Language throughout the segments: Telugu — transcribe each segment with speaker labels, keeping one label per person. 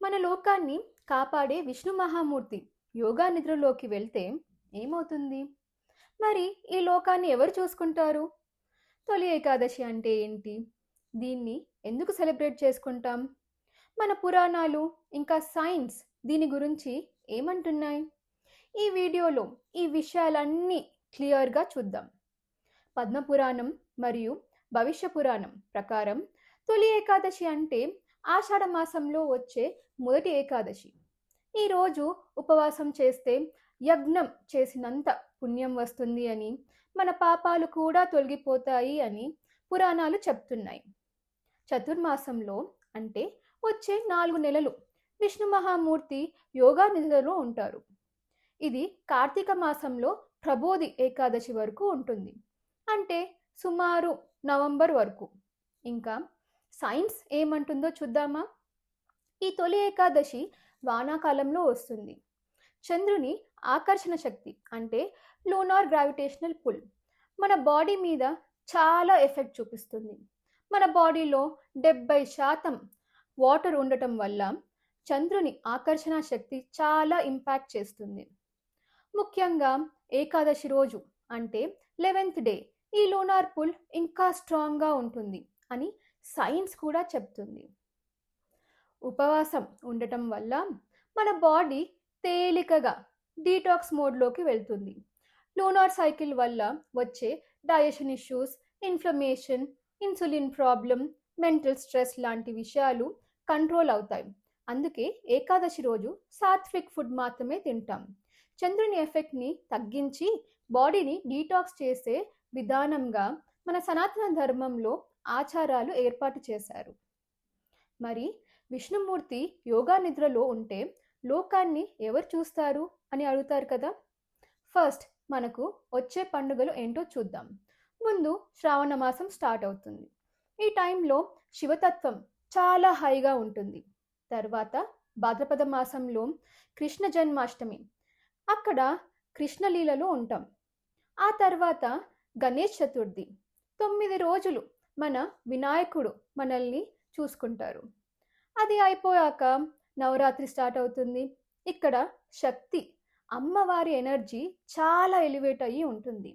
Speaker 1: మన లోకాన్ని కాపాడే విష్ణు మహామూర్తి యోగా నిద్రలోకి వెళ్తే ఏమవుతుంది? మరి ఈ లోకాన్ని ఎవరు చూసుకుంటారు? తొలి ఏకాదశి అంటే ఏంటి? దీన్ని ఎందుకు సెలబ్రేట్ చేసుకుంటాం? మన పురాణాలు ఇంకా సైన్స్ దీని గురించి ఏమంటున్నాయి? ఈ వీడియోలో ఈ విషయాలన్నీ క్లియర్గా చూద్దాం. పద్మపురాణం మరియు భవిష్య పురాణం ప్రకారం తొలి ఏకాదశి అంటే ఆషాఢ మాసంలో వచ్చే మొదటి ఏకాదశి. ఈరోజు ఉపవాసం చేస్తే యజ్ఞం చేసినంత పుణ్యం వస్తుంది అని మన పాపాలు కూడా తొలగిపోతాయి అని పురాణాలు చెప్తున్నాయి. చతుర్మాసంలో అంటే వచ్చే నాలుగు నెలలు విష్ణు మహామూర్తి యోగా నిధులలో ఉంటారు. ఇది కార్తీక మాసంలో ప్రబోధి ఏకాదశి వరకు ఉంటుంది. అంటే సుమారు నవంబర్ వరకు. ఇంకా సైన్స్ ఏమంటుందో చూద్దామా? ఈ తొలి ఏకాదశి వానాకాలంలో వస్తుంది. చంద్రుని ఆకర్షణ శక్తి అంటే లూనార్ గ్రావిటేషనల్ పుల్. మన బాడీ మీద చాలా ఎఫెక్ట్ చూపిస్తుంది. మన బాడీలో డెబ్బై శాతం వాటర్ ఉండటం వల్ల చంద్రుని ఆకర్షణ శక్తి చాలా ఇంపాక్ట్ చేస్తుంది. ముఖ్యంగా ఏకాదశి రోజు అంటే లెవెన్త్ డే. ఈ లూనార్ పుల్ ఇంకా స్ట్రాంగ్గా ఉంటుంది అని సైన్స్ కూడా చెప్తుంది. ఉపవాసం ఉండటం వల్ల మన బాడీ తేలికగా డీటాక్స్ మోడ్లోకి వెళ్తుంది. లూనార్ సైకిల్ వల్ల వచ్చే digestion issues inflammation insulin problem mental stress లాంటి విషయాలు కంట్రోల్ అవుతాయి. అందుకే ఏకాదశి రోజు సాత్విక్ ఫుడ్ మాత్రమే తింటాం. చంద్రుని ఎఫెక్ట్ని తగ్గించి బాడీని డీటాక్స్ చేసే విధానంగా మన సనాతన ధర్మంలో ఆచారాలు ఏర్పాటు చేశారు. మరి విష్ణుమూర్తి యోగా నిద్రలో ఉంటే లోకాన్ని ఎవరు చూస్తారు అని అడుగుతారు కదా? ఫస్ట్ మనకు వచ్చే పండుగలు ఏంటో చూద్దాం. ముందు శ్రావణ మాసం స్టార్ట్ అవుతుంది. ఈ టైంలో శివతత్వం చాలా హైగా ఉంటుంది. తర్వాత భాద్రపద మాసంలో కృష్ణ జన్మాష్టమి. అక్కడ కృష్ణలీలలో ఉంటాం. ఆ తర్వాత గణేష్ చతుర్థి. తొమ్మిది రోజులు మన వినాయకుడు మనల్ని చూసుకుంటారు. అది అయిపోయాక నవరాత్రి స్టార్ట్ అవుతుంది. ఇక్కడ శక్తి అమ్మవారి ఎనర్జీ చాలా ఎలివేట్ అయ్యి ఉంటుంది.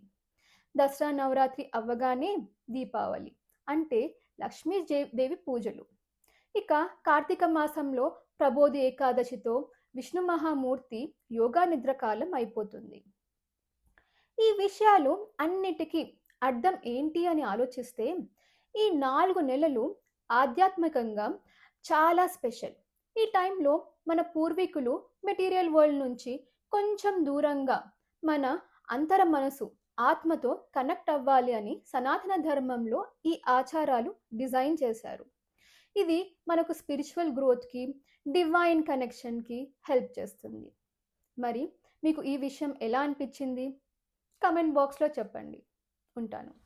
Speaker 1: దసరా నవరాత్రి అవ్వగానే దీపావళి అంటే లక్ష్మీ దేవి పూజలు. ఇక కార్తీక మాసంలో ప్రబోధి ఏకాదశితో విష్ణు మహామూర్తి యోగా నిద్రకాలం అయిపోతుంది. ఈ విషయాలు అన్నిటికీ అర్థం ఏంటి అని ఆలోచిస్తే ఈ నాలుగు నెలలు ఆధ్యాత్మికంగా చాలా స్పెషల్. ఈ టైంలో మన పూర్వీకులు మెటీరియల్ వరల్డ్ నుంచి కొంచెం దూరంగా మన అంతర మనసు ఆత్మతో కనెక్ట్ అవ్వాలి అని సనాతన ధర్మంలో ఈ ఆచారాలు డిజైన్ చేశారు. ఇది మనకు స్పిరిచువల్ గ్రోత్కి డివైన్ కనెక్షన్కి హెల్ప్ చేస్తుంది. మరి మీకు ఈ విషయం ఎలా అనిపించింది? కమెంట్ బాక్స్లో చెప్పండి. ఉంటాను